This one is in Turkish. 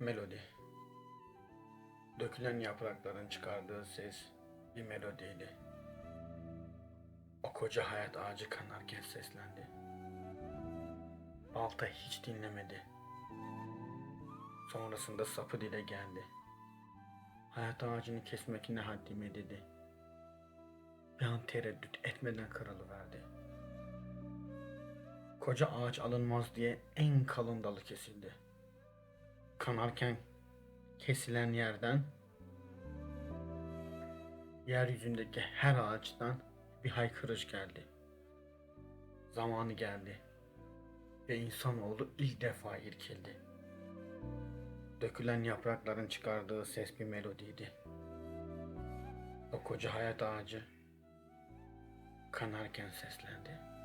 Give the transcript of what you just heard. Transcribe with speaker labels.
Speaker 1: Melodi. Dökülen yaprakların çıkardığı ses bir melodiydi. O koca hayat ağacı kanarken seslendi. Balta hiç dinlemedi. Sonrasında sapı dile geldi. Hayat ağacını kesmek ne haddime dedi. Bir an tereddüt etmeden kırılıverdi. Koca ağaç alınmaz diye en kalın dalı kesildi. Kanarken kesilen yerden yeryüzündeki her ağaçtan bir haykırış geldi. Zamanı geldi ve insanoğlu ilk defa irkildi. Dökülen yaprakların çıkardığı ses bir melodiydi. O koca hayat ağacı kanarken seslendi.